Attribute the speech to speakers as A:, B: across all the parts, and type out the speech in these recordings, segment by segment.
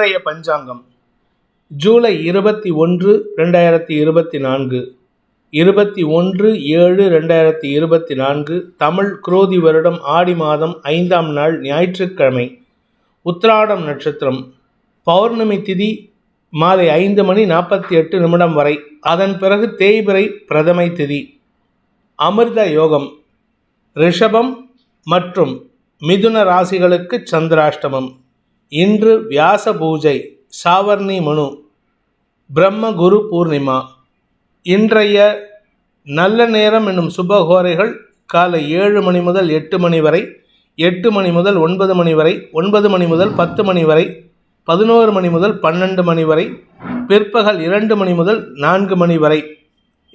A: இன்றைய பஞ்சாங்கம். ஜூலை இருபத்தி ஒன்று ரெண்டாயிரத்தி இருபத்தி நான்கு. இருபத்தி ஒன்று ஏழு ரெண்டாயிரத்தி இருபத்தி நான்கு. தமிழ் குரோதி வருடம் ஆடி மாதம் ஐந்தாம் நாள் ஞாயிற்றுக்கிழமை. உத்திராடம் நட்சத்திரம். பௌர்ணமி திதி மாலை ஐந்து மணி நாற்பத்தி எட்டு நிமிடம் வரை. அதன் பிறகு தேய்பிரை பிரதமை திதி. அமிர்த யோகம். ரிஷபம் மற்றும் மிதுன ராசிகளுக்கு சந்திராஷ்டமம். இன்று வியாச பூஜை சாவர்ணி மனு பிரம்ம குரு பூர்ணிமா இன்றைய நல்ல நேரம் என்னும் சுபகோரைகள் காலை ஏழு மணி முதல் எட்டு மணி வரை எட்டு மணி முதல் ஒன்பது மணி வரை ஒன்பது மணி முதல் பத்து மணி வரை பதினோரு மணி முதல் பன்னெண்டு மணி வரை பிற்பகல் இரண்டு மணி முதல் நான்கு மணி வரை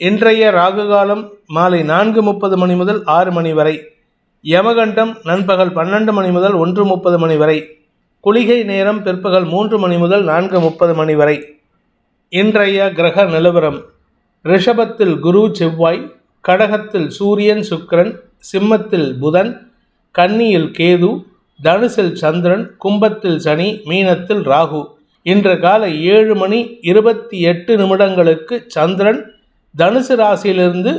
A: இன்றைய ராகு காலம் மாலை நான்கு முப்பது மணி முதல் ஆறு மணி வரை யமகண்டம் நண்பகல் பன்னெண்டு மணி முதல் ஒன்று முப்பது மணி வரை குளிகை நேரம் பிற்பகல் மூன்று மணி முதல் நான்கு முப்பது மணி வரை. இன்றைய கிரக நிலவரம். ரிஷபத்தில் குரு செவ்வாய் கடகத்தில் சூரியன் சுக்கிரன் சிம்மத்தில் புதன் கன்னியில் கேது தனுசில் சந்திரன் கும்பத்தில் சனி மீனத்தில் ராகு. இன்று காலை ஏழு மணி இருபத்தி எட்டு நிமிடங்களுக்கு சந்திரன் தனுசு ராசியிலிருந்து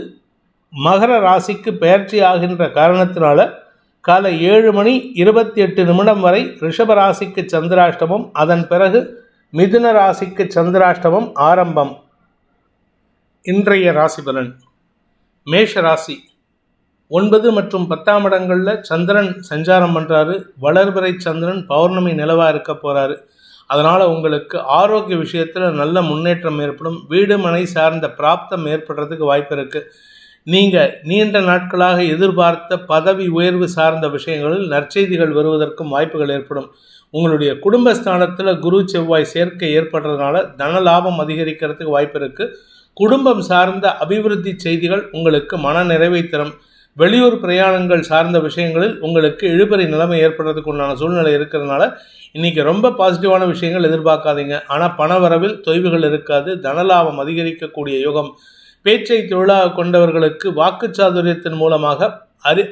A: மகர ராசிக்கு பெயர்ச்சி ஆகின்ற காரணத்தினால காலை ஏழு மணி இருபத்தி எட்டு நிமிடம் வரை ரிஷபராசிக்கு சந்திராஷ்டமம் அதன் பிறகு மிதுன ராசிக்கு சந்திராஷ்டமம் ஆரம்பம். இன்றைய ராசி பலன். மேஷ ராசி. ஒன்பது மற்றும் பத்தாம் இடங்களில் சந்திரன் சஞ்சாரம் பண்ணுறாரு வளர்பிறை சந்திரன் பௌர்ணமி நிலவாக இருக்க போகிறாரு அதனால் உங்களுக்கு ஆரோக்கிய விஷயத்தில் நல்ல முன்னேற்றம் ஏற்படும். வீடு மனை சார்ந்த பிராப்தம் ஏற்படுறதுக்கு வாய்ப்பு இருக்குது நீங்கள் நீண்ட நாட்களாக எதிர்பார்த்த பதவி உயர்வு சார்ந்த விஷயங்களில் நற்செய்திகள் வருவதற்கும் வாய்ப்புகள் ஏற்படும். உங்களுடைய குடும்பஸ்தானத்தில் குரு செவ்வாய் சேர்க்கை ஏற்படுறதுனால தன லாபம் அதிகரிக்கிறதுக்கு வாய்ப்பு இருக்குது குடும்பம் சார்ந்த அபிவிருத்தி செய்திகள் உங்களுக்கு மன நிறைவை தரும். வெளியூர் பிரயாணங்கள் சார்ந்த விஷயங்களில் உங்களுக்கு இழுபறி நிலைமை ஏற்படுறதுக்கு உண்டான சூழ்நிலை இருக்கிறதுனால இன்றைக்கி ரொம்ப பாசிட்டிவான விஷயங்கள் எதிர்பார்க்காதீங்க. ஆனால் பண வரவில் தொய்வுகள் இருக்காது. தனலாபம் அதிகரிக்கக்கூடிய யோகம் பேச்சை தொழிலாக கொண்டவர்களுக்கு வாக்குச்சாதுரியத்தின் மூலமாக அரி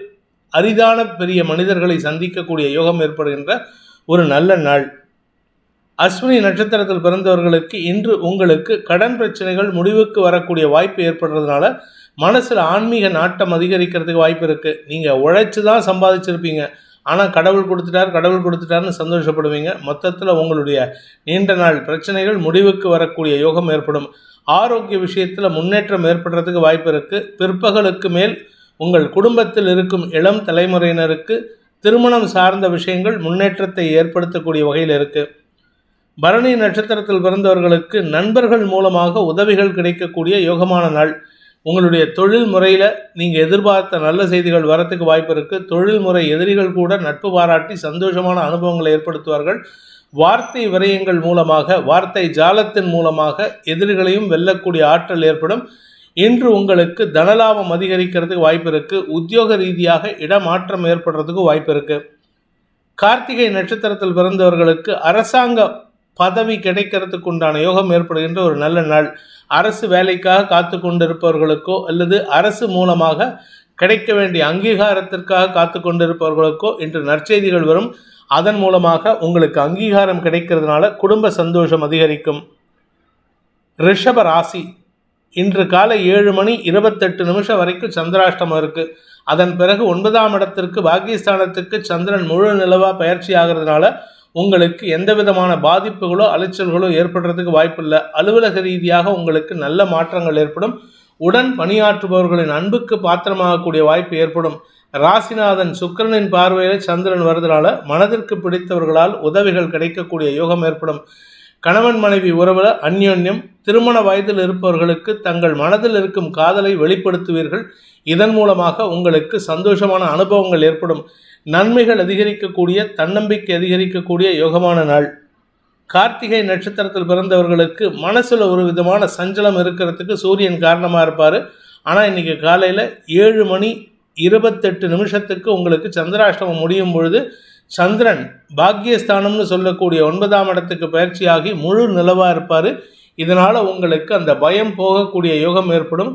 A: அரிதான பெரிய மனிதர்களை சந்திக்கக்கூடிய யோகம் ஏற்படுகின்ற ஒரு நல்ல நாள். அஸ்வினி நட்சத்திரத்தில் பிறந்தவர்களுக்கு இன்று உங்களுக்கு கடன் பிரச்சனைகள் முடிவுக்கு வரக்கூடிய வாய்ப்பு ஏற்படுறதுனால மனசில் ஆன்மீக நாட்டம் அதிகரிக்கிறதுக்கு வாய்ப்பு இருக்குது நீங்கள் உழைச்சி தான் சம்பாதிச்சிருப்பீங்க. ஆனால் கடவுள் கொடுத்துட்டார் கடவுள் கொடுத்துட்டாருன்னு சந்தோஷப்படுவீங்க. மொத்தத்தில் உங்களுடைய நீண்ட நாள் பிரச்சனைகள் முடிவுக்கு வரக்கூடிய யோகம் ஏற்படும். ஆரோக்கிய விஷயத்தில் முன்னேற்றம் ஏற்படுறதுக்கு வாய்ப்பு இருக்குது பிற்பகலுக்கு மேல் உங்கள் குடும்பத்தில் இருக்கும் இளம் தலைமுறையினருக்கு திருமணம் சார்ந்த விஷயங்கள் முன்னேற்றத்தை ஏற்படுத்தக்கூடிய வகையில் இருக்குது பரணி நட்சத்திரத்தில் பிறந்தவர்களுக்கு நண்பர்கள் மூலமாக உதவிகள் கிடைக்கக்கூடிய யோகமான நாள். உங்களுடைய தொழில் முறையில் நீங்கள் எதிர்பார்த்த நல்ல செய்திகள் வரத்துக்கு வாய்ப்பு இருக்குது தொழில்முறை எதிரிகள் கூட நட்பு பாராட்டி சந்தோஷமான அனுபவங்களை ஏற்படுத்துவார்கள். வார்த்தை விரயங்கள் மூலமாக வார்த்தை ஜாலத்தின் மூலமாக எதிரிகளையும் வெல்லக்கூடிய ஆற்றல் ஏற்படும். இன்று உங்களுக்கு தனலாபம் அதிகரிக்கிறதுக்கு வாய்ப்பு இருக்குது உத்தியோக ரீதியாக இடமாற்றம் ஏற்படுறதுக்கு வாய்ப்பு இருக்குது கார்த்திகை நட்சத்திரத்தில் பிறந்தவர்களுக்கு அரசாங்க பதவி கிடைக்கிறதுக்கு உண்டான யோகம் ஏற்படுகின்ற ஒரு நல்ல நாள். அரசு வேலைக்காக காத்து கொண்டிருப்பவர்களுக்கோ அல்லது அரசு மூலமாக கிடைக்க வேண்டிய அங்கீகாரத்திற்காக காத்து கொண்டிருப்பவர்களுக்கோ இன்று நற்செய்திகள் வரும். அதன் மூலமாக உங்களுக்கு அங்கீகாரம் கிடைக்கிறதுனால குடும்ப சந்தோஷம் அதிகரிக்கும். ரிஷப ராசி. இன்று காலை ஏழு மணி இருபத்தெட்டு நிமிஷம் வரைக்கும் சந்திராஷ்டமம் இருக்குது அதன் பிறகு ஒன்பதாம் இடத்திற்கு பாகிஸ்தானத்துக்கு சந்திரன் முழு நிலவாக பயிற்சி ஆகிறதுனால உங்களுக்கு எந்த விதமான பாதிப்புகளோ அலைச்சல்களோ ஏற்படுறதுக்கு வாய்ப்பில்லை. அலுவலக ரீதியாக உங்களுக்கு நல்ல மாற்றங்கள் ஏற்படும். உடன் பணியாற்றுபவர்களின் அன்புக்கு பாத்திரமாகக்கூடிய வாய்ப்பு ஏற்படும். ராசிநாதன் சுக்கிரனின் பார்வையில் சந்திரன் வருவதனால மனதிற்கு பிடித்தவர்களால் உதவிகள் கிடைக்கக்கூடிய யோகம் ஏற்படும். கணவன் மனைவி உறவில் அந்யோன்யம் திருமண வயதில் இருப்பவர்களுக்கு தங்கள் மனதில் இருக்கும் காதலை வெளிப்படுத்துவீர்கள். இதன் மூலமாக உங்களுக்கு சந்தோஷமான அனுபவங்கள் ஏற்படும். நன்மைகள் அதிகரிக்கக்கூடிய தன்னம்பிக்கை அதிகரிக்கக்கூடிய யோகமான நாள். கார்த்திகை நட்சத்திரத்தில் பிறந்தவர்களுக்கு மனசில் ஒரு விதமான சஞ்சலம் இருக்கிறதுக்கு சூரியன் காரணமாக இருப்பார். ஆனால் இன்றைக்கி காலையில் ஏழு மணி இருபத்தெட்டு நிமிஷத்துக்கு உங்களுக்கு சந்திராஷ்டமம் முடியும் பொழுது சந்திரன் பாக்யஸ்தானம்னு சொல்லக்கூடிய ஒன்பதாம் இடத்துக்கு பயிற்சியாகி முழு நிலவாக இருப்பார். இதனால் உங்களுக்கு அந்த பயம் போகக்கூடிய யோகம் ஏற்படும்.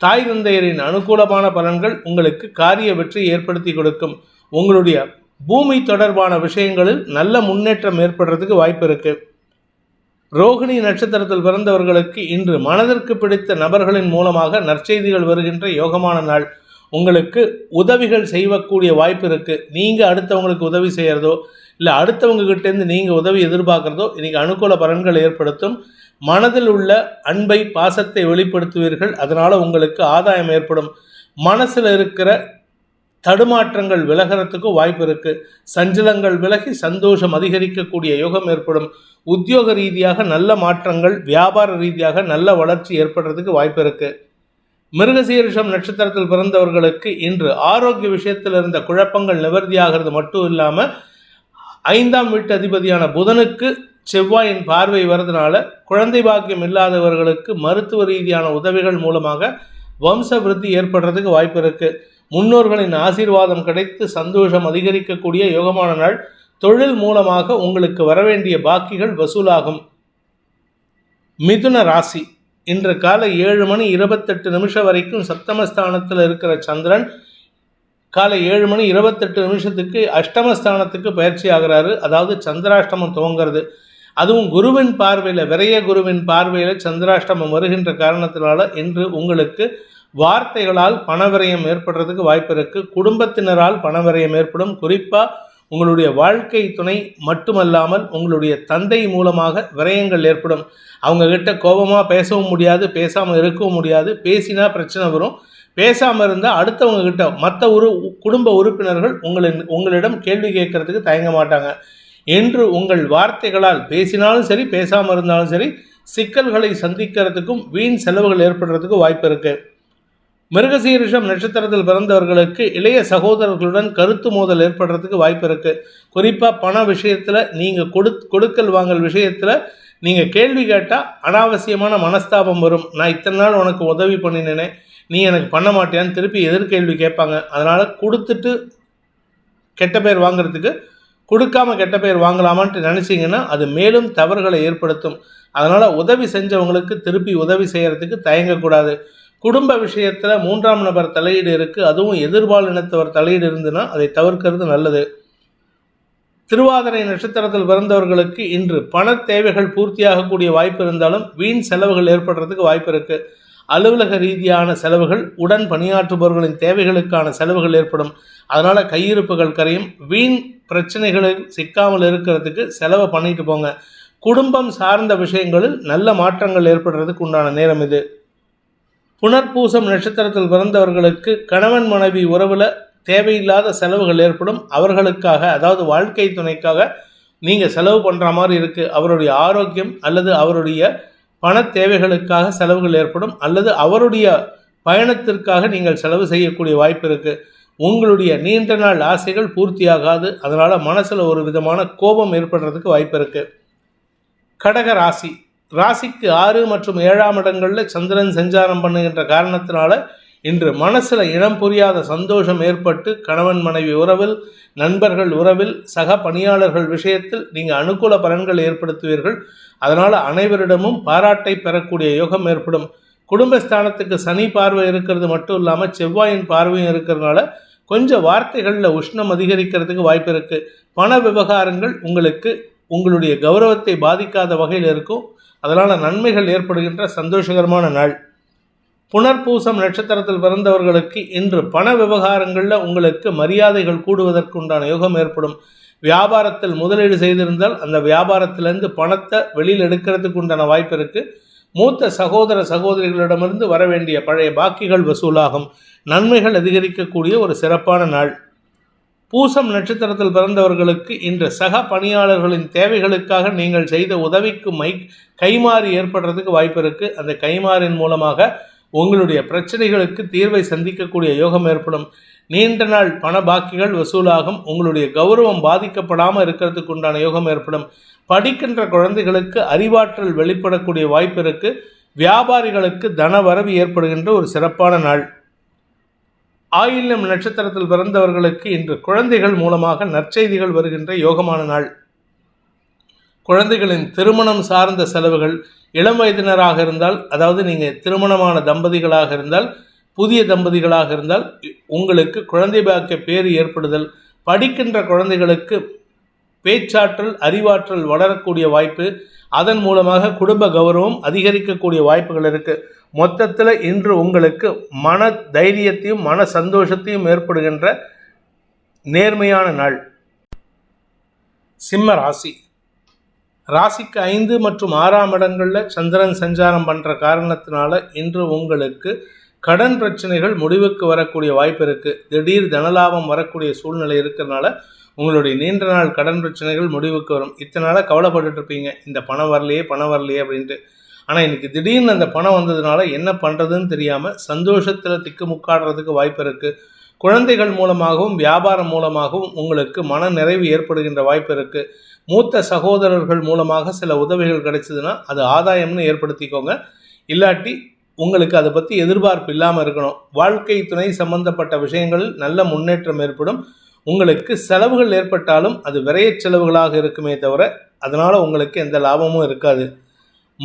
A: தாய் தந்தையரின் அனுகூலமான பலன்கள் உங்களுக்கு காரிய வெற்றி ஏற்படுத்தி கொடுக்கும். உங்களுடைய பூமி தொடர்பான விஷயங்களில் நல்ல முன்னேற்றம் ஏற்படுறதுக்கு வாய்ப்பு இருக்குது ரோகிணி நட்சத்திரத்தில் பிறந்தவர்களுக்கு இன்று மனதிற்கு பிடித்த நபர்களின் மூலமாக நற்செய்திகள் வருகின்ற யோகமான நாள். உங்களுக்கு உதவிகள் செய்யக்கூடிய வாய்ப்பு இருக்குது நீங்கள் அடுத்தவங்களுக்கு உதவி செய்கிறதோ இல்லை அடுத்தவங்ககிட்டேருந்து நீங்கள் உதவி எதிர்பார்க்குறதோ இன்றைக்கி அனுகூல பலன்கள் ஏற்படுத்தும். மனதில் உள்ள அன்பை பாசத்தை வெளிப்படுத்துவீர்கள். அதனால் உங்களுக்கு ஆதாயம் ஏற்படும். மனசில் இருக்கிற தடுமாற்றங்கள் விலகிறதுக்கு வாய்ப்பு இருக்குது சஞ்சலங்கள் விலகி சந்தோஷம் அதிகரிக்கக்கூடிய யோகம் ஏற்படும். உத்தியோக ரீதியாக நல்ல மாற்றங்கள் வியாபார ரீதியாக நல்ல வளர்ச்சி ஏற்படுறதுக்கு வாய்ப்பு இருக்குது மிருகசீரிஷம் நட்சத்திரத்தில் பிறந்தவர்களுக்கு இன்று ஆரோக்கிய விஷயத்தில் இருந்த குழப்பங்கள் நிவர்த்தியாகிறது மட்டும் இல்லாமல் ஐந்தாம் வீட்டு அதிபதியான புதனுக்கு செவ்வாயின் பார்வை வரதுனால குழந்தை பாக்கியம் இல்லாதவர்களுக்கு மருத்துவ ரீதியான உதவிகள் மூலமாக வம்ச விருத்தி ஏற்படுறதுக்கு வாய்ப்பு இருக்கு. முன்னோர்களின் ஆசீர்வாதம் கிடைத்து சந்தோஷம் அதிகரிக்கக்கூடிய யோகமான நாள் தொழில் மூலமாக உங்களுக்கு வரவேண்டிய பாக்கிகள் வசூலாகும். மிதுன ராசி. இன்று காலை ஏழு மணி இருபத்தெட்டு நிமிஷம் வரைக்கும் சப்தமஸ்தானத்தில் இருக்கிற சந்திரன் காலை ஏழு மணி இருபத்தெட்டு நிமிஷத்துக்கு அஷ்டமஸ்தானத்துக்கு பயிற்சி ஆகிறாரு. அதாவது சந்திராஷ்டமம் துவங்கிறது. அதுவும் குருவின் பார்வையில் விரைய குருவின் பார்வையில் சந்திராஷ்டமம் வருகின்ற காரணத்தினால இன்று உங்களுக்கு வார்த்தைகளால் பணவிரயம் ஏற்படுறதுக்கு வாய்ப்பு இருக்குது குடும்பத்தினரால் பணவிரயம் ஏற்படும். குறிப்பாக உங்களுடைய வாழ்க்கை துணை மட்டுமல்லாமல் உங்களுடைய தந்தை மூலமாக விரயங்கள் ஏற்படும். அவங்கக்கிட்ட கோபமாக பேசவும் முடியாது பேசாமல் இருக்கவும் முடியாது. பேசினா பிரச்சனை வரும். பேசாமல் இருந்தால் அடுத்தவங்க கிட்ட மற்ற உரு குடும்ப உறுப்பினர்கள் உங்களின் உங்களிடம் கேள்வி கேட்கறதுக்கு தயங்க மாட்டாங்க. என்று உங்கள் வார்த்தைகளால் பேசினாலும் சரி பேசாமல் இருந்தாலும் சரி சிக்கல்களை சந்திக்கிறதுக்கும் வீண் செலவுகள் ஏற்படுறதுக்கும் வாய்ப்பு இருக்குது மிருகசீரிஷம் நட்சத்திரத்தில் பிறந்தவர்களுக்கு இளைய சகோதரர்களுடன் கருத்து மோதல் ஏற்படுறதுக்கு வாய்ப்பு இருக்குது குறிப்பாக பண விஷயத்தில் நீங்கள் கொடு கொடுக்கல் வாங்கல் விஷயத்தில் நீங்கள் கேள்வி கேட்டால் அனாவசியமான மனஸ்தாபம் வரும். நான் இத்தனை நாள் உனக்கு உதவி பண்ணினேனே நீ எனக்கு பண்ண மாட்டியான்னு திருப்பி எதிர்கேள்வி கேட்பாங்க. அதனால் கொடுத்துட்டு கெட்ட பேர் வாங்குறதுக்கு கொடுக்காம கெட்ட பேர் வாங்கலாமான்ட்டு நினச்சிங்கன்னா அது மேலும் தவறுகளை ஏற்படுத்தும். அதனால் உதவி செஞ்சவங்களுக்கு திருப்பி உதவி செய்கிறதுக்கு தயங்கக்கூடாது. குடும்ப விஷயத்தில் மூன்றாம் நபர் தலையீடு இருக்குது அதுவும் எதிர்பால் இனத்தவர் தலையீடு இருந்துன்னா அதை தவிர்க்கிறது நல்லது. திருவாதிரை நட்சத்திரத்தில் பிறந்தவர்களுக்கு இன்று பண தேவைகள் பூர்த்தியாகக்கூடிய வாய்ப்பு இருந்தாலும் வீண் செலவுகள் ஏற்படுறதுக்கு வாய்ப்பு இருக்குது அலுவலக ரீதியான செலவுகள் உடன் பணியாற்றுபவர்களின் தேவைகளுக்கான செலவுகள் ஏற்படும். அதனால் கையிருப்புகள் கரையும். வீண் பிரச்சனைகளில் சிக்காமல் இருக்கிறதுக்கு செலவை பண்ணிட்டு போங்க. குடும்பம் சார்ந்த விஷயங்களில் நல்ல மாற்றங்கள் ஏற்படுறதுக்கு உண்டான நேரம் இது. புனர்பூசம் நட்சத்திரத்தில் பிறந்தவர்களுக்கு கணவன் மனைவி உறவில் தேவையில்லாத செலவுகள் ஏற்படும். அவர்களுக்காக அதாவது வாழ்க்கை துணைக்காக நீங்கள் செலவு பண்ணுற மாதிரி இருக்குது அவருடைய ஆரோக்கியம் அல்லது அவருடைய பண தேவைகளுக்காக செலவுகள் ஏற்படும். அல்லது அவருடைய பயணத்திற்காக நீங்கள் செலவு செய்யக்கூடிய வாய்ப்பு இருக்குது உங்களுடைய நீண்ட நாள் ஆசைகள் பூர்த்தியாகாது. அதனால் மனசில் ஒரு விதமான கோபம் ஏற்படுறதுக்கு வாய்ப்பு இருக்குது கடக ராசி. ராசிக்கு ஆறு மற்றும் ஏழாம் இடங்களில் சந்திரன் சஞ்சாரம் பண்ணுகின்ற காரணத்தினால இன்று மனசில் இனம் புரியாத சந்தோஷம் ஏற்பட்டு கணவன் மனைவி உறவில் நண்பர்கள் உறவில் சக பணியாளர்கள் விஷயத்தில் நீங்கள் அனுகூல பலன்கள் ஏற்படுத்துவீர்கள். அதனால் அனைவரிடமும் பாராட்டை பெறக்கூடிய யோகம் ஏற்படும். குடும்பஸ்தானத்துக்கு சனி பார்வை இருக்கிறது மட்டும் இல்லாமல் செவ்வாயின் பார்வையும் இருக்கிறதுனால கொஞ்சம் வார்த்தைகளில் உஷ்ணம் அதிகரிக்கிறதுக்கு வாய்ப்பு இருக்குது பண விவகாரங்கள் உங்களுக்கு உங்களுடைய கௌரவத்தை பாதிக்காத வகையில் இருக்கும். அதனால் நன்மைகள் ஏற்படுகின்ற சந்தோஷகரமான நாள். புனர்பூசம் நட்சத்திரத்தில் பிறந்தவர்களுக்கு இன்று பண விவகாரங்களில் உங்களுக்கு மரியாதைகள் கூடுவதற்கு உண்டான யோகம் ஏற்படும். வியாபாரத்தில் முதலீடு செய்திருந்தால் அந்த வியாபாரத்திலேருந்து பணத்தை வெளியில் எடுக்கிறதுக்கு உண்டான வாய்ப்பு இருக்குது மூத்த சகோதர சகோதரிகளிடமிருந்து வர வேண்டிய பழைய பாக்கிகள் வசூலாகும். நன்மைகள் அதிகரிக்கக்கூடிய ஒரு சிறப்பான நாள். பூசம் நட்சத்திரத்தில் பிறந்தவர்களுக்கு இன்று சக பணியாளர்களின் தேவைகளுக்காக நீங்கள் செய்த உதவிக்கு மை கைமாறி ஏற்படுறதுக்கு வாய்ப்பு இருக்குது அந்த கைமாறின் மூலமாக உங்களுடைய பிரச்சனைகளுக்கு தீர்வை சந்திக்கக்கூடிய யோகம் ஏற்படும். நீண்ட நாள் பண பாக்கிகள் வசூலாகும். உங்களுடைய கௌரவம் பாதிக்கப்படாமல் இருக்கிறதுக்கு உண்டான யோகம் ஏற்படும். படிக்கின்ற குழந்தைகளுக்கு அறிவாற்றல் வெளிப்படக்கூடிய வாய்ப்பு இருக்குது வியாபாரிகளுக்கு தன வரவு ஏற்படுகின்ற ஒரு சிறப்பான நாள். ஆயில்யம் நட்சத்திரத்தில் பிறந்தவர்களுக்கு இன்று குழந்தைகள் மூலமாக நற்செய்திகள் வருகின்ற யோகமான நாள். குழந்தைகளின் திருமணம் சார்ந்த செலவுகள் இளம் வயதினராக இருந்தால் அதாவது நீங்கள் திருமணமான தம்பதிகளாக இருந்தால் புதிய தம்பதிகளாக இருந்தால் உங்களுக்கு குழந்தை பாக்கிய பேர் ஏற்படுதல் படிக்கின்ற குழந்தைகளுக்கு பேச்சாற்றல் அறிவாற்றல் வளரக்கூடிய வாய்ப்பு அதன் மூலமாக குடும்ப கௌரவம் அதிகரிக்கக்கூடிய வாய்ப்புகள் இருக்குது மொத்தத்தில் இன்று உங்களுக்கு மன தைரியத்தையும் மன சந்தோஷத்தையும் ஏற்படுகின்ற நேர்மையான நாள். சிம்ம ராசி. ராசிக்கு ஐந்து மற்றும் ஆறாம் இடங்களில் சந்திரன் சஞ்சாரம் பண்ணுற காரணத்தினால இன்று உங்களுக்கு கடன் பிரச்சனைகள் முடிவுக்கு வரக்கூடிய வாய்ப்பு இருக்குது திடீர் தனலாபம் வரக்கூடிய சூழ்நிலை இருக்கிறதுனால உங்களுடைய நீண்ட நாள் கடன் பிரச்சனைகள் முடிவுக்கு வரும். இத்தனை நாளாக கவலைப்பட்டுட்டு இருப்பீங்க. இந்த பணம் வரலையே பணம் வரலையே அப்படின்ட்டு. ஆனால் இன்றைக்கி திடீர்னு அந்த பணம் வந்ததுனால என்ன பண்ணுறதுன்னு தெரியாமல் சந்தோஷத்தில் திக்குமுக்காடுறதுக்கு வாய்ப்பு இருக்குது குழந்தைகள் மூலமாகவும் வியாபாரம் மூலமாகவும் உங்களுக்கு மன நிறைவு ஏற்படுகின்ற வாய்ப்பு இருக்குது மூத்த சகோதரர்கள் மூலமாக சில உதவிகள் கிடைச்சதுன்னா அது ஆதாயம்னு ஏற்படுத்திக்கோங்க. இல்லாட்டி உங்களுக்கு அதை பற்றி எதிர்பார்ப்பு இல்லாமல் இருக்கணும். வாழ்க்கை துணை சம்பந்தப்பட்ட விஷயங்களில் நல்ல முன்னேற்றம் ஏற்படும். உங்களுக்கு செலவுகள் ஏற்பட்டாலும் அது விரைய செலவுகளாக இருக்குமே தவிர அதனால் உங்களுக்கு எந்த லாபமும் இருக்காது.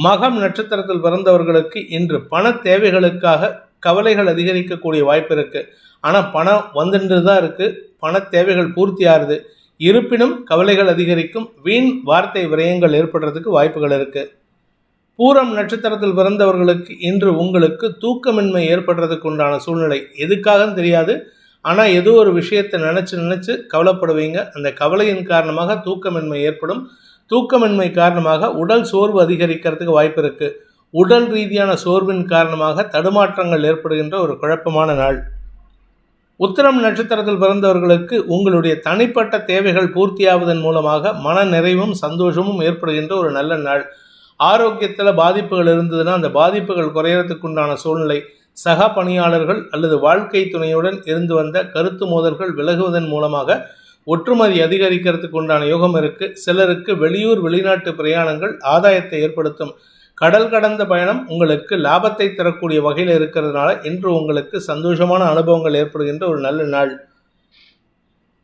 A: மகம் நட்சத்திரத்தில் பிறந்தவர்களுக்கு இன்று பண தேவைகளுக்காக கவலைகள் அதிகரிக்கக்கூடிய வாய்ப்பு இருக்குது ஆனால் பணம் வந்துட்டு தான் இருக்குது பண தேவைகள் பூர்த்தி ஆறுது. இருப்பினும் கவலைகள் அதிகரிக்கும். வீண் வார்த்தை விரயங்கள் ஏற்படுறதுக்கு வாய்ப்புகள் இருக்குது பூரம் நட்சத்திரத்தில் பிறந்தவர்களுக்கு இன்று உங்களுக்கு தூக்கமின்மை ஏற்படுறதுக்கு உண்டான சூழ்நிலை எதுக்காகன்னு தெரியாது. ஆனால் ஏதோ ஒரு விஷயத்தை நினச்சி நினச்சி கவலைப்படுவீங்க. அந்த கவலையின் காரணமாக தூக்கமின்மை ஏற்படும். தூக்கமின்மை காரணமாக உடல் சோர்வு அதிகரிக்கிறதுக்கு வாய்ப்பு இருக்குது உடல் ரீதியான சோர்வின் காரணமாக தடுமாற்றங்கள் ஏற்படுகின்ற ஒரு குழப்பமான நாள். உத்தரம் நட்சத்திரத்தில் பிறந்தவர்களுக்கு உங்களுடைய தனிப்பட்ட தேவைகள் பூர்த்தியாவதன் மூலமாக மன நிறைவும் சந்தோஷமும் ஏற்படுகின்ற ஒரு நல்ல நாள். ஆரோக்கியத்தில் பாதிப்புகள் இருந்ததுன்னா அந்த பாதிப்புகள் குறையறதுக்கு உண்டான சூழ்நிலை. சக பணியாளர்கள் அல்லது வாழ்க்கை துணையுடன் இருந்து வந்த கருத்து மோதல்கள் விலகுவதன் மூலமாக ஒற்றுமதி அதிகரிக்கிறதுக்கு உண்டான யோகம் இருக்கு. சிலருக்கு வெளியூர் வெளிநாட்டு பிரயாணங்கள் ஆதாயத்தை ஏற்படுத்தும். கடல் கடந்த பயணம் உங்களுக்கு லாபத்தை தரக்கூடிய வகையில் இருக்கிறதுனால இன்று உங்களுக்கு சந்தோஷமான அனுபவங்கள் ஏற்படுகின்ற ஒரு நல்ல நாள்.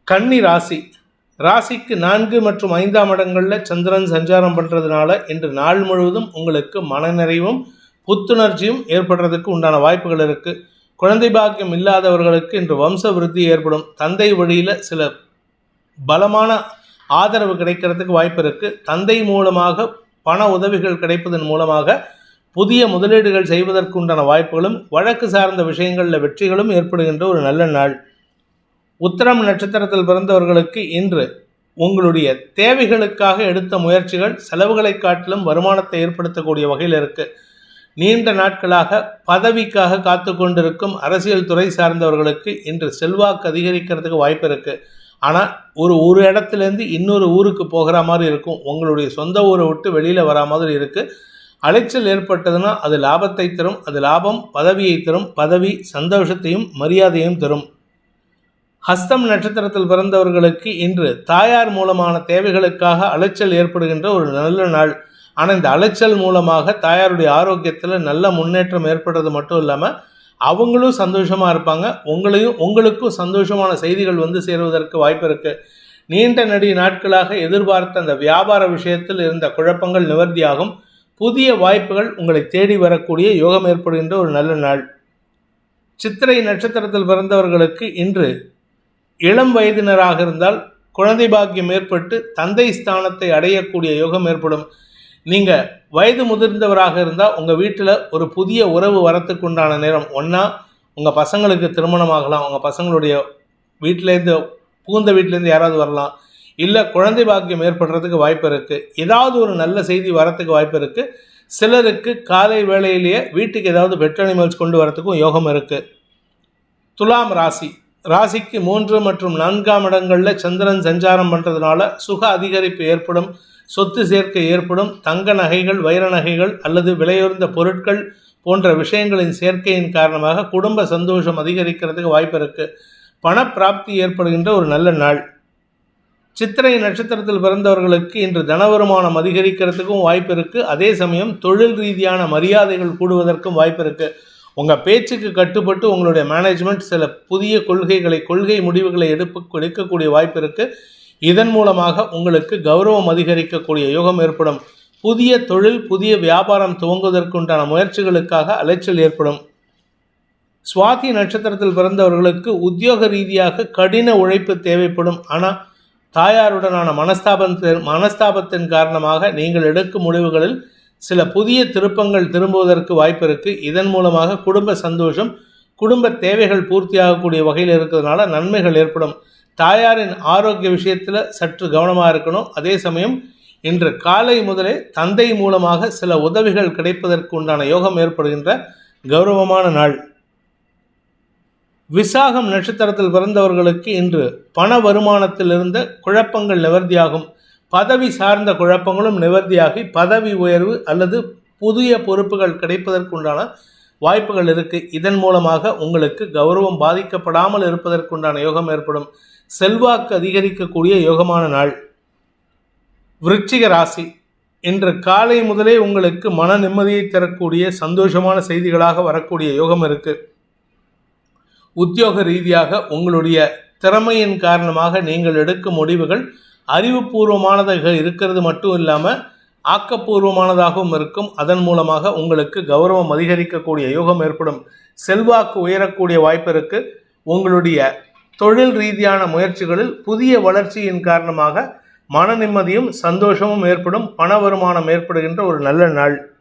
A: கன்னி ராசி. ராசிக்கு நான்கு மற்றும் ஐந்தாம் இடங்களில் சந்திரன் சஞ்சாரம் பண்ணுறதுனால இன்று நாள் முழுவதும் உங்களுக்கு மனநிறைவும் புத்துணர்ச்சியும் ஏற்படுறதுக்கு உண்டான வாய்ப்புகள் இருக்குது குழந்தை பாக்கியம் இல்லாதவர்களுக்கு இன்று வம்ச விருத்தி ஏற்படும். தந்தை வழியில் சில பலமான ஆதரவு கிடைக்கிறதுக்கு வாய்ப்பு இருக்குது தந்தை மூலமாக பண உதவிகள் கிடைப்பதன் மூலமாக புதிய முதலீடுகள் செய்வதற்குண்டான வாய்ப்புகளும் வழக்கு சார்ந்த விஷயங்களில் வெற்றிகளும் ஏற்படுகின்ற ஒரு நல்ல நாள். உத்திரம் நட்சத்திரத்தில் பிறந்தவர்களுக்கு இன்று உங்களுடைய தேவைகளுக்காக எடுத்த முயற்சிகள் செலவுகளை காட்டிலும் வருமானத்தை ஏற்படுத்தக்கூடிய வகையில் இருக்குது நீண்ட நாட்களாக பதவிக்காக காத்து கொண்டிருக்கும் அரசியல் துறை சார்ந்தவர்களுக்கு இன்று செல்வாக்கு அதிகரிக்கிறதுக்கு வாய்ப்பு இருக்குது ஆனால் ஒரு ஒரு இடத்துலேருந்து இன்னொரு ஊருக்கு போகிற மாதிரி இருக்கும். உங்களுடைய சொந்த ஊரை விட்டு வெளியில் வரா மாதிரி இருக்குது அலைச்சல் ஏற்பட்டதுன்னா அது லாபத்தை தரும். அது லாபம் பதவியை தரும். பதவி சந்தோஷத்தையும் மரியாதையும் தரும். ஹஸ்தம் நட்சத்திரத்தில் பிறந்தவர்களுக்கு இன்று தாயார் மூலமான தேவைகளுக்காக அலைச்சல் ஏற்படுகின்ற ஒரு நல்ல நாள். ஆனால் இந்த அலைச்சல் மூலமாக தாயாருடைய ஆரோக்கியத்தில் நல்ல முன்னேற்றம் ஏற்படுறது மட்டும் இல்லாமல் அவங்களும் சந்தோஷமாக இருப்பாங்க. உங்களையும் உங்களுக்கும் சந்தோஷமான செய்திகள் வந்து சேருவதற்கு வாய்ப்பு இருக்குது நீண்ட நடி நாட்களாக எதிர்பார்த்த அந்த வியாபார விஷயத்தில் இருந்த குழப்பங்கள் நிவர்த்தியாகும். புதிய வாய்ப்புகள் உங்களை தேடி வரக்கூடிய யோகம் ஏற்படுகின்ற ஒரு நல்ல நாள். சித்திரை நட்சத்திரத்தில் பிறந்தவர்களுக்கு இன்று இளம் வயதினராக இருந்தால் குழந்தை பாக்கியம் ஏற்பட்டு தந்தை ஸ்தானத்தை அடையக்கூடிய யோகம் ஏற்படும். நீங்கள் வயது முதிர்ந்தவராக இருந்தால் உங்கள் வீட்டில் ஒரு புதிய உறவு வரத்துக்கு உண்டான நேரம். ஒன்றா உங்கள் பசங்களுக்கு திருமணம் ஆகலாம் உங்கள் பசங்களுடைய வீட்டிலேருந்து புகுந்த வீட்டிலேருந்து யாராவது வரலாம். இல்லை குழந்தை பாக்கியம் ஏற்படுறதுக்கு வாய்ப்பு இருக்குது ஏதாவது ஒரு நல்ல செய்தி வரத்துக்கு வாய்ப்பு இருக்குது சிலருக்கு காலை வேளையிலேயே வீட்டுக்கு ஏதாவது பெட் அனிமல்ஸ் கொண்டு வரத்துக்கும் யோகம் இருக்குது துலாம் ராசி. ராசிக்கு மூன்று மற்றும் நான்காம் இடங்களில் சந்திரன் சஞ்சாரம் பண்ணுறதுனால சுக அதிகரிப்பு ஏற்படும். சொத்து சேர்க்கை ஏற்படும் தங்க நகைகள் வைர நகைகள் அல்லது விலையுயர்ந்த பொருட்கள் போன்ற விஷயங்களின் சேர்க்கையின் காரணமாக குடும்ப சந்தோஷம் அதிகரிக்கிறதுக்கு வாய்ப்பு இருக்குது பணப்பிராப்தி ஏற்படுகின்ற ஒரு நல்ல நாள். சித்திரை நட்சத்திரத்தில் பிறந்தவர்களுக்கு இன்று தன வருமானம் அதிகரிக்கிறதுக்கும் வாய்ப்பு இருக்குது அதே சமயம் தொழில் ரீதியான மரியாதைகள் கூடுவதற்கும் வாய்ப்பு இருக்குது உங்கள் பேச்சுக்கு கட்டுப்பட்டு உங்களுடைய மேனேஜ்மெண்ட் சில புதிய கொள்கைகளை கொள்கை முடிவுகளை எடுப்பு எடுக்கக்கூடிய வாய்ப்பு இருக்குது இதன் மூலமாக உங்களுக்கு கௌரவம் அதிகரிக்கக்கூடிய யோகம் ஏற்படும். புதிய தொழில் புதிய வியாபாரம் துவங்குவதற்குண்டான முயற்சிகளுக்காக அலைச்சல் ஏற்படும். சுவாதி நட்சத்திரத்தில் பிறந்தவர்களுக்கு உத்தியோக ரீதியாக கடின உழைப்பு தேவைப்படும். ஆனால் தாயாருடனான மனஸ்தாபத்தின் மனஸ்தாபத்தின் காரணமாக நீங்கள் எடுக்கும் முடிவுகளில் சில புதிய திருப்பங்கள் திரும்புவதற்கு வாய்ப்பு இருக்குது இதன் மூலமாக குடும்ப சந்தோஷம் குடும்ப தேவைகள் பூர்த்தியாகக்கூடிய வகையில் இருக்கிறதுனால நன்மைகள் ஏற்படும். தாயாரின் ஆரோக்கிய விஷயத்தில் சற்று கவனமாக இருக்கணும். அதே சமயம் இன்று காலை முதலே தந்தை மூலமாக சில உதவிகள் கிடைப்பதற்கு உண்டான யோகம் ஏற்படுகின்ற கௌரவமான நாள். விசாகம் நட்சத்திரத்தில் பிறந்தவர்களுக்கு இன்று பண வருமானத்தில் இருந்த குழப்பங்கள் நிவர்த்தியாகும். பதவி சார்ந்த குழப்பங்களும் நிவர்த்தியாகி பதவி உயர்வு அல்லது புதிய பொறுப்புகள் கிடைப்பதற்குண்டான வாய்ப்புகள் இருக்குது இதன் மூலமாக உங்களுக்கு கௌரவம் பாதிக்கப்படாமல் இருப்பதற்குண்டான யோகம் ஏற்படும். செல்வாக்கு அதிகரிக்கக்கூடிய யோகமான நாள். விருச்சிக ராசி. இன்று காலை முதலே உங்களுக்கு மன நிம்மதியை தரக்கூடிய சந்தோஷமான செய்திகளாக வரக்கூடிய யோகம் இருக்குது உத்தியோக ரீதியாக உங்களுடைய திறமையின் காரணமாக நீங்கள் எடுக்கும் முடிவுகள் அறிவுபூர்வமானதாக இருக்கிறது மட்டும் இல்லாமல் ஆக்கப்பூர்வமானதாகவும் இருக்கும். அதன் மூலமாக உங்களுக்கு கௌரவம் அதிகரிக்கக்கூடிய யோகம் ஏற்படும். செல்வாக்கு உயரக்கூடிய வாய்ப்பு உங்களுடைய தொழில் ரீதியான முயற்சிகளில் புதிய வளர்ச்சியின் காரணமாக மன நிம்மதியும் சந்தோஷமும் ஏற்படும் பண வருமானம் ஏற்படுகின்ற ஒரு நல்ல நாள்.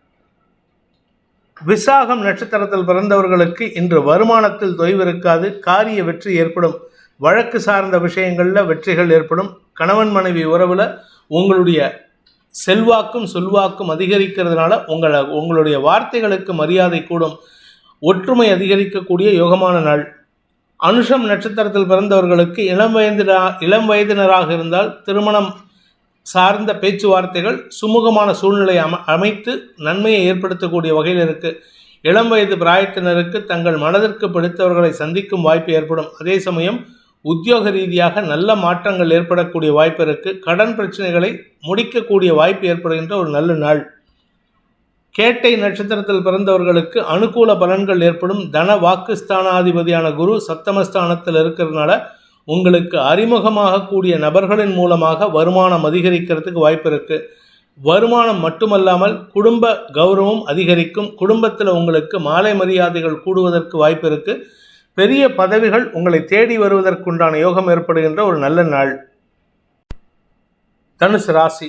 A: விசாகம் நட்சத்திரத்தில் பிறந்தவர்களுக்கு இன்று வருமானத்தில் தொய்வு இருக்காது காரிய வெற்றி ஏற்படும். வழக்கு சார்ந்த விஷயங்களில் வெற்றிகள் ஏற்படும். கணவன் மனைவி உறவில் உங்களுடைய செல்வாக்கும் சொல்வாக்கும் அதிகரிக்கிறதுனால உங்களை உங்களுடைய வார்த்தைகளுக்கு மரியாதை கூடும். ஒற்றுமை அதிகரிக்கக்கூடிய யோகமான நாள். அனுஷம் நட்சத்திரத்தில் பிறந்தவர்களுக்கு இளம் வயதினா இளம் வயதினராக இருந்தால் திருமணம் சார்ந்த பேச்சுவார்த்தைகள் சுமூகமான சூழ்நிலை அம அமைத்து நன்மையை ஏற்படுத்தக்கூடிய வகையில் இருக்குது இளம் வயது பிராயத்தினருக்கு தங்கள் மனதிற்கு பிடித்தவர்களை சந்திக்கும் வாய்ப்பு ஏற்படும். அதே சமயம் உத்தியோக ரீதியாக நல்ல மாற்றங்கள் ஏற்படக்கூடிய வாய்ப்பு இருக்குது கடன் பிரச்சனைகளை முடிக்கக்கூடிய வாய்ப்பு ஏற்படுகின்ற ஒரு நல்ல நாள். கேட்டை நட்சத்திரத்தில் பிறந்தவர்களுக்கு அனுகூல பலன்கள் ஏற்படும். தன வாக்குஸ்தானாதிபதியான குரு சப்தமஸ்தானத்தில் இருக்கிறதுனால உங்களுக்கு அறிமுகமாக கூடிய நபர்களின் மூலமாக வருமானம் அதிகரிக்கிறதுக்கு வாய்ப்பு இருக்குது வருமானம் மட்டுமல்லாமல் குடும்ப கௌரவம் அதிகரிக்கும். குடும்பத்தில் உங்களுக்கு மாலை மரியாதைகள் கூடுவதற்கு வாய்ப்பு இருக்குது பெரிய பதவிகள் உங்களை தேடி வருவதற்குண்டான யோகம் ஏற்படுகின்ற ஒரு நல்ல நாள். தனுசு ராசி.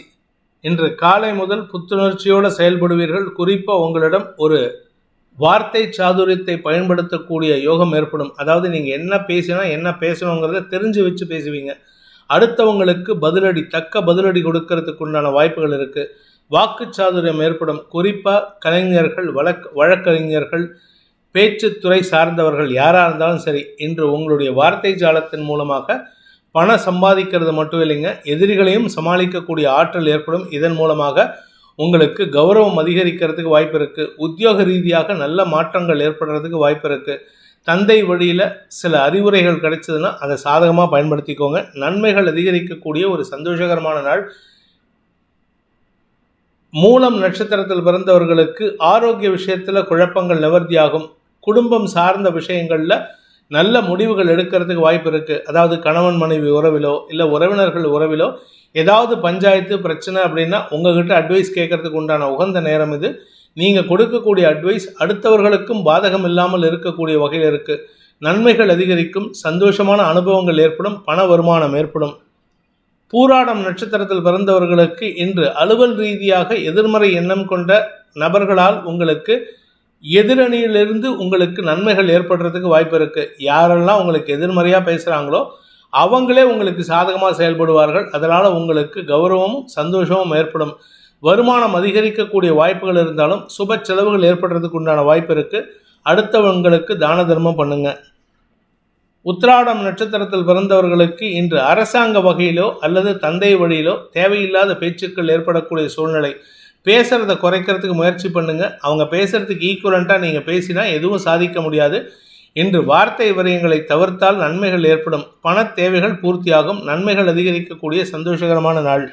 A: இன்று காலை முதல் புத்துணர்ச்சியோடு செயல்படுவீர்கள். குறிப்பாக உங்களிடம் ஒரு வார்த்தை சாதுரியத்தை பயன்படுத்தக்கூடிய யோகம் ஏற்படும். அதாவது நீங்கள் என்ன பேசினா என்ன பேசணுங்கிறத தெரிஞ்சு வச்சு பேசுவீங்க. அடுத்தவங்களுக்கு பதிலடி தக்க பதிலடி கொடுக்கறதுக்கு உண்டான வாய்ப்புகள் இருக்குது வாக்கு சாதுரியம் ஏற்படும். குறிப்பாக கலைஞர்கள் வழக் வழக்கறிஞர்கள் பேச்சுத்துறை சார்ந்தவர்கள் யாராக இருந்தாலும் சரி இன்று உங்களுடைய வார்த்தை ஜாலத்தின் மூலமாக பணம் சம்பாதிக்கிறது மட்டும் இல்லைங்க எதிரிகளையும் சமாளிக்கக்கூடிய ஆற்றல் ஏற்படும். இதன் மூலமாக உங்களுக்கு கௌரவம் அதிகரிக்கிறதுக்கு வாய்ப்பு இருக்குது உத்தியோக ரீதியாக நல்ல மாற்றங்கள் ஏற்படுறதுக்கு வாய்ப்பு இருக்குது தந்தை வழியில் சில அறிவுரைகள் கிடைச்சதுன்னா அதை சாதகமாக பயன்படுத்திக்கோங்க. நன்மைகள் அதிகரிக்கக்கூடிய ஒரு சந்தோஷகரமான நாள். மூலம் நட்சத்திரத்தில் பிறந்தவர்களுக்கு ஆரோக்கிய விஷயத்தில் குழப்பங்கள் நிவர்த்தியாகும். குடும்பம் சார்ந்த விஷயங்களில் நல்ல முடிவுகள் எடுக்கிறதுக்கு வாய்ப்பு இருக்குது அதாவது கணவன் மனைவி உறவிலோ இல்லை உறவினர்கள் உறவிலோ ஏதாவது பஞ்சாயத்து பிரச்சனை அப்படின்னா உங்ககிட்ட அட்வைஸ் கேட்கறதுக்கு உண்டான உகந்த நேரம் இது. நீங்கள் கொடுக்கக்கூடிய அட்வைஸ் அடுத்தவர்களுக்கும் பாதகம் இல்லாமல் இருக்கக்கூடிய வகையில் இருக்குது நன்மைகள் அதிகரிக்கும் சந்தோஷமான அனுபவங்கள் ஏற்படும் பண வருமானம் ஏற்படும். பூராடம் நட்சத்திரத்தில் பிறந்தவர்களுக்கு இன்று அலுவல் ரீதியாக எதிர்மறை எண்ணம் கொண்ட நபர்களால் உங்களுக்கு எதிரணியிலிருந்து உங்களுக்கு நன்மைகள் ஏற்படுறதுக்கு வாய்ப்பு இருக்குது யாரெல்லாம் உங்களுக்கு எதிர்மறையாக பேசுகிறாங்களோ அவங்களே உங்களுக்கு சாதகமாக செயல்படுவார்கள். அதனால் உங்களுக்கு கௌரவமும் சந்தோஷமும் ஏற்படும். வருமானம் அதிகரிக்கக்கூடிய வாய்ப்புகள் இருந்தாலும் சுப செலவுகள் ஏற்படுறதுக்கு உண்டான வாய்ப்பு இருக்குது அடுத்தவங்களுக்கு தான தர்மம் பண்ணுங்கள் உத்திராடம் நட்சத்திரத்தில் பிறந்தவர்களுக்கு இன்று அரசாங்க வகையிலோ அல்லது தந்தை வழியிலோ தேவையில்லாத பேச்சுக்கள் ஏற்படக்கூடிய சூழ்நிலை. பேசுகிறத குறைக்கிறதுக்கு முயற்சி பண்ணுங்கள் அவங்க பேசுகிறதுக்கு ஈக்குவலண்ட்டாக நீங்கள் பேசினா எதுவும் சாதிக்க முடியாது. இன்று வார்த்தை விரயங்களை தவிர்த்தால் நன்மைகள் ஏற்படும். பண தேவைகள் பூர்த்தியாகும். நன்மைகள் அதிகரிக்கக்கூடிய சந்தோஷகரமான நாள்.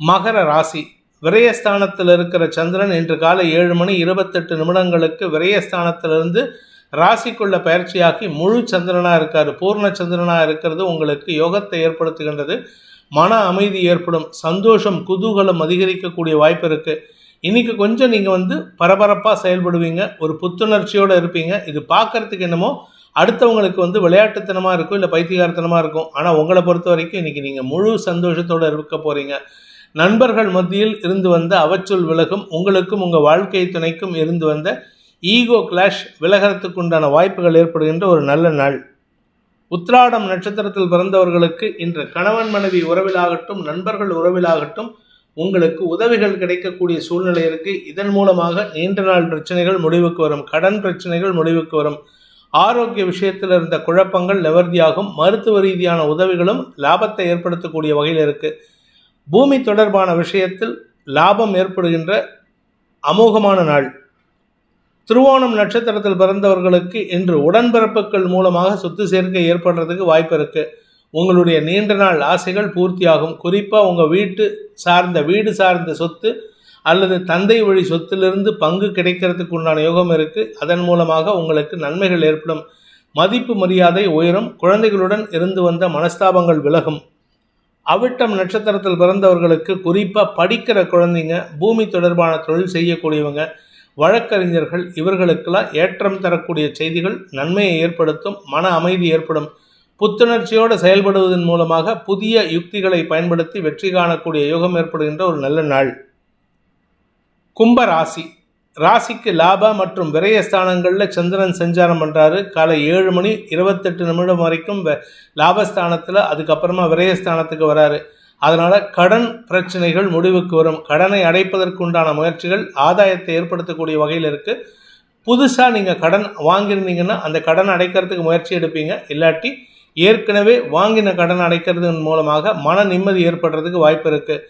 A: மகர ராசி. விரயஸ்தானத்தில் இருக்கிற சந்திரன் இன்று காலை ஏழு மணி இருபத்தெட்டு நிமிடங்களுக்கு விரயஸ்தானத்திலிருந்து ராசிக்குள்ள பயிற்சியாகி முழு சந்திரனாக இருக்கார். பூர்ண சந்திரனாக இருக்கிறது. உங்களுக்கு யோகத்தை ஏற்படுத்துகின்றது. மன அமைதி ஏற்படும் சந்தோஷம் குதூகலம் அதிகரிக்கக்கூடிய வாய்ப்பு இருக்குது இன்றைக்கி கொஞ்சம் நீங்கள் வந்து பரபரப்பாக செயல்படுவீங்க ஒரு புத்துணர்ச்சியோடு இருப்பீங்க. இது பார்க்கறதுக்கு என்னமோ அடுத்தவங்களுக்கு வந்து விளையாட்டுத்தனமாக இருக்கும் இல்லை பைத்தியகாரத்தனமாக இருக்கும். ஆனால் உங்களை பொறுத்த வரைக்கும் இன்றைக்கி நீங்கள் முழு சந்தோஷத்தோடு இருக்க போகிறீங்க நண்பர்கள் மத்தியில் இருந்து வந்த அவச்சொல் விலகும் உங்களுக்கும் உங்கள் வாழ்க்கை துணைக்கும் இருந்து வந்த ஈகோ கிளாஷ் விலகிறதுக்குண்டான வாய்ப்புகள் ஏற்படுகின்ற ஒரு நல்ல நாள். உத்ராடம் நட்சத்திரத்தில் பிறந்தவர்களுக்கு இன்று கணவன் மனைவி உறவிலாகட்டும் நண்பர்கள் உறவிலாகட்டும் உங்களுக்கு உதவிகள் கிடைக்கக்கூடிய சூழ்நிலை இருக்கு. இதன் மூலமாக நீண்ட நாள் பிரச்சனைகள் முடிவுக்கு வரும் கடன் பிரச்சனைகள் முடிவுக்கு வரும். ஆரோக்கிய விஷயத்தில் இருந்த குழப்பங்கள் நிவர்த்தியாகும். மருத்துவ ரீதியான உதவிகளும் லாபத்தை ஏற்படுத்தக்கூடிய வகையில் இருக்கு. பூமி தொடர்பான விஷயத்தில் லாபம் ஏற்படுகின்ற அமோகமான நாள். திருவோணம் நட்சத்திரத்தில் பிறந்தவர்களுக்கு இன்று உடன்பிறப்புகள் மூலமாக சொத்து சேர்க்கை ஏற்படுறதுக்கு வாய்ப்பு இருக்கு. உங்களுடைய நீண்ட நாள் ஆசைகள் பூர்த்தியாகும். குறிப்பாக உங்கள் வீட்டு சார்ந்த வீடு சார்ந்த சொத்து அல்லது தந்தை வழி சொத்திலிருந்து பங்கு கிடைக்கிறதுக்கு உண்டான யோகம் இருக்குது அதன் மூலமாக உங்களுக்கு நன்மைகள் ஏற்படும். மதிப்பு மரியாதை உயரும். குழந்தைகளுடன் இருந்து வந்த மனஸ்தாபங்கள் விலகும். அவிட்டம் நட்சத்திரத்தில் பிறந்தவர்களுக்கு குறிப்பாக படிக்கிற குழந்தைங்க பூமி தொடர்பான தொழில் செய்யக்கூடியவங்க வழக்கறிஞர்கள் இவர்களுக்கெல்லாம் ஏற்றம் தரக்கூடிய செய்திகள் நன்மையை ஏற்படுத்தும் மன அமைதி ஏற்படும். புத்துணர்ச்சியோடு செயல்படுவதன் மூலமாக புதிய யுக்திகளை பயன்படுத்தி வெற்றி காணக்கூடிய யோகம் ஏற்படுகின்ற ஒரு நல்ல நாள். கும்ப ராசி. ராசிக்கு லாப மற்றும் விரயஸ்தானங்களில் சந்திரன் சஞ்சாரம் பண்ணுறாரு காலை ஏழு மணி இருபத்தெட்டு நிமிடம் வரைக்கும் லாபஸ்தானத்தில் அதுக்கப்புறமா விரயஸ்தானத்துக்கு வராரு. அதனால் கடன் பிரச்சனைகள் முடிவுக்கு வரும். கடனை அடைப்பதற்குண்டான முயற்சிகள் ஆதாயத்தை ஏற்படுத்தக்கூடிய வகையில் இருக்குது புதுசாக நீங்கள் கடன் வாங்கியிருந்தீங்கன்னா அந்த கடன் அடைக்கிறதுக்கு முயற்சி எடுப்பீங்க. இல்லாட்டி ஏற்கனவே வாங்கின கடன் அடைக்கிறதன் மூலமாக மன நிம்மதி ஏற்படுறதுக்கு வாய்ப்பு இருக்குது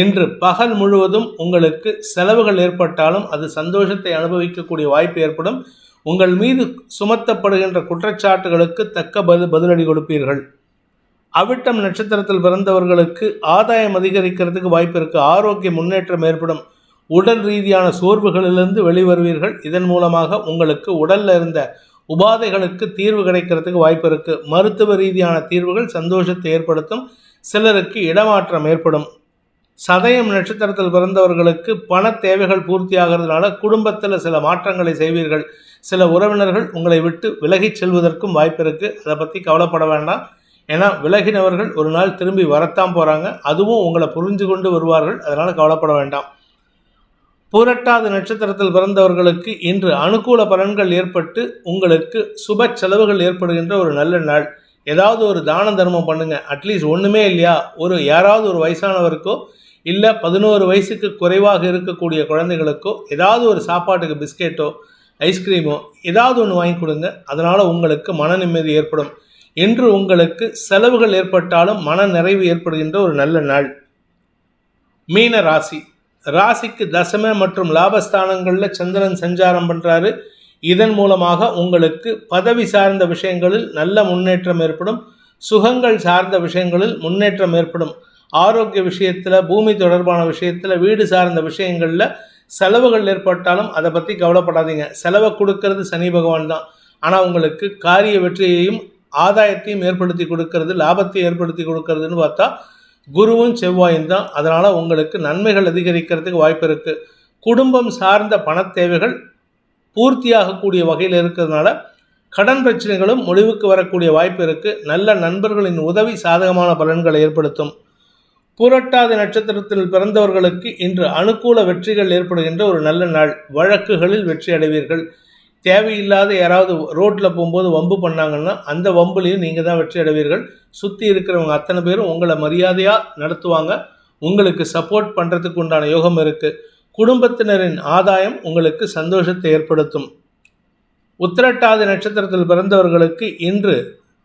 A: இன்று பகல் முழுவதும் உங்களுக்கு செலவுகள் ஏற்பட்டாலும் அது சந்தோஷத்தை அனுபவிக்கக்கூடிய வாய்ப்பு ஏற்படும். உங்கள் மீது சுமத்தப்படுகின்ற குற்றச்சாட்டுகளுக்கு தக்க பதில் பதிலடி கொடுப்பீர்கள். அவிட்டம் நட்சத்திரத்தில் பிறந்தவர்களுக்கு ஆதாயம் அதிகரிக்கிறதுக்கு வாய்ப்பு இருக்குது ஆரோக்கிய முன்னேற்றம் ஏற்படும். உடல் ரீதியான சோர்வுகளிலிருந்து வெளிவருவீர்கள். இதன் மூலமாக உங்களுக்கு உடலில் இருந்த உபாதைகளுக்கு தீர்வு கிடைக்கிறதுக்கு வாய்ப்பு இருக்குது மருத்துவ ரீதியான தீர்வுகள் சந்தோஷத்தை ஏற்படுத்தும். சிலருக்கு இடமாற்றம் ஏற்படும். சதயம் நட்சத்திரத்தில் பிறந்தவர்களுக்கு பண தேவைகள் பூர்த்தியாகிறதுனால குடும்பத்தில் சில மாற்றங்களை செய்வீர்கள். சில உறவினர்கள் உங்களை விட்டு விலகிச் செல்வதற்கும் வாய்ப்பு இருக்குது அதை பற்றி கவலைப்பட வேண்டாம். ஏன்னா விலகினவர்கள் ஒரு நாள் திரும்பி வரத்தான் போகிறாங்க அதுவும் உங்களை புரிஞ்சு கொண்டு வருவார்கள். அதனால் கவலைப்பட வேண்டாம். பூரட்டாது நட்சத்திரத்தில் பிறந்தவர்களுக்கு இன்று அனுகூல பலன்கள் ஏற்பட்டு உங்களுக்கு சுப செலவுகள் ஏற்படுகின்ற ஒரு நல்ல நாள். ஏதாவது ஒரு தான தர்மம் பண்ணுங்க. அட்லீஸ்ட் ஒன்றுமே இல்லையா? ஒரு யாராவது ஒரு வயசானவருக்கோ இல்லை பதினோரு வயசுக்கு குறைவாக இருக்கக்கூடிய குழந்தைகளுக்கோ ஏதாவது ஒரு சாப்பாட்டுக்கு பிஸ்கெட்டோ ஐஸ்கிரீமோ ஏதாவது ஒன்று வாங்கி கொடுங்க. அதனால் உங்களுக்கு மன நிம்மதி ஏற்படும். இன்று உங்களுக்கு செலவுகள் ஏற்பட்டாலும் மன நிறைவு ஏற்படுகின்ற ஒரு நல்ல நாள். மீன ராசி. ராசிக்கு தசம மற்றும் லாபஸ்தானங்களில் சந்திரன் சஞ்சாரம் பண்ணுறாரு இதன் மூலமாக உங்களுக்கு பதவி சார்ந்த விஷயங்களில் நல்ல முன்னேற்றம் ஏற்படும். சுகங்கள் சார்ந்த விஷயங்களில் முன்னேற்றம் ஏற்படும். ஆரோக்கிய விஷயத்தில் பூமி தொடர்பான விஷயத்தில் வீடு சார்ந்த விஷயங்களில் செலவுகள் ஏற்பட்டாலும் அதை பற்றி கவலைப்படாதீங்க. செலவை கொடுக்கறது சனி பகவான் தான். ஆனால் உங்களுக்கு காரிய வெற்றியையும் ஆதாயத்தையும் ஏற்படுத்தி கொடுக்கறது லாபத்தையும் ஏற்படுத்தி கொடுக்கறதுன்னு பார்த்தா குருவும் செவ்வாயும் தான். அதனால் உங்களுக்கு நன்மைகள் அதிகரிக்கிறதுக்கு வாய்ப்பு இருக்குது குடும்பம் சார்ந்த பண தேவைகள் பூர்த்தியாகக்கூடிய வகையில் இருக்கிறதுனால கடன் பிரச்சனைகளும் முடிவுக்கு வரக்கூடிய வாய்ப்பு இருக்குது நல்ல நண்பர்களின் உதவி சாதகமான பலன்களை ஏற்படுத்தும். புரட்டாதி நட்சத்திரத்தில் பிறந்தவர்களுக்கு இன்று அனுகூல வெற்றிகள் ஏற்படுகின்ற ஒரு நல்ல நாள். வழக்குகளில் வெற்றி அடைவீர்கள். தேவையில்லாத யாராவது ரோட்டில் போகும்போது வம்பு பண்ணாங்கன்னா அந்த வம்புலையும் நீங்கள் தான் வெற்றி அடைவீர்கள். சுற்றி இருக்கிறவங்க அத்தனை பேரும் உங்களை மரியாதையாக நடத்துவாங்க. உங்களுக்கு சப்போர்ட் பண்ணுறதுக்கு உண்டான யோகம் இருக்குது குடும்பத்தினரின் ஆதாயம் உங்களுக்கு சந்தோஷத்தை ஏற்படுத்தும். உத்திரட்டாதி நட்சத்திரத்தில் பிறந்தவர்களுக்கு இன்று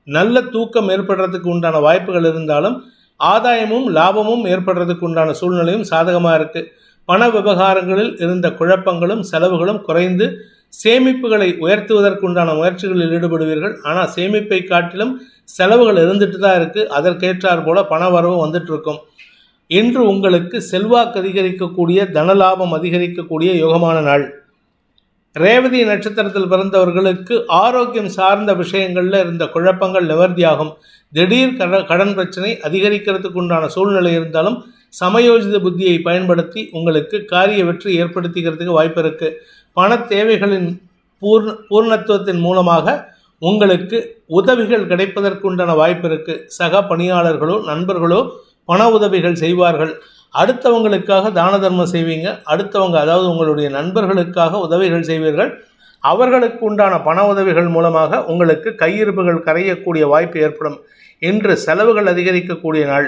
A: நல்ல தூக்கம் ஏற்படுறதுக்கு உண்டான வாய்ப்புகள் இருந்தாலும் ஆதாயமும் லாபமும் ஏற்படுறதுக்கு உண்டான சூழ்நிலையும் சாதகமாக இருக்குது பண விவகாரங்களில் இருந்த குழப்பங்களும் செலவுகளும் குறைந்து சேமிப்புகளை உயர்த்துவதற்குண்டான முயற்சிகளில் ஈடுபடுவீர்கள். ஆனால் சேமிப்பை காட்டிலும் செலவுகள் இருந்துட்டு தான் இருக்குது அதற்கேற்றாற் போல பண வரவு வந்துட்டுருக்கும். இன்று உங்களுக்கு செல்வாக்கு அதிகரிக்கக்கூடிய தனலாபம் அதிகரிக்கக்கூடிய யோகமான நாள். ரேவதி நட்சத்திரத்தில் பிறந்தவர்களுக்கு ஆரோக்கியம் சார்ந்த விஷயங்களில் இருந்த குழப்பங்கள் நிவர்த்தியாகும். திடீர் கட கடன் பிரச்சனை அதிகரிக்கிறதுக்கு உண்டான சூழ்நிலை இருந்தாலும் சமயோஜித புத்தியை பயன்படுத்தி உங்களுக்கு காரிய வெற்றி ஏற்படுத்திக்கிறதுக்கு வாய்ப்பு இருக்கு. பண தேவைகளின் பூர்ண பூர்ணத்துவத்தின் மூலமாக உங்களுக்கு உதவிகள் கிடைப்பதற்குண்டான வாய்ப்பு இருக்கு. சக பணியாளர்களோ நண்பர்களோ பண உதவிகள் செய்வார்கள். அடுத்தவங்களுக்காக தான தர்மம் செய்வீங்க. அடுத்தவங்க அதாவது உங்களுடைய நண்பர்களுக்காக உதவிகள் செய்வீர்கள். அவர்களுக்கு உண்டான பண உதவிகள் மூலமாக உங்களுக்கு கையிருப்புகள் கரையக்கூடிய வாய்ப்பு ஏற்படும். இன்று செலவுகள் அதிகரிக்கக்கூடிய நாள்.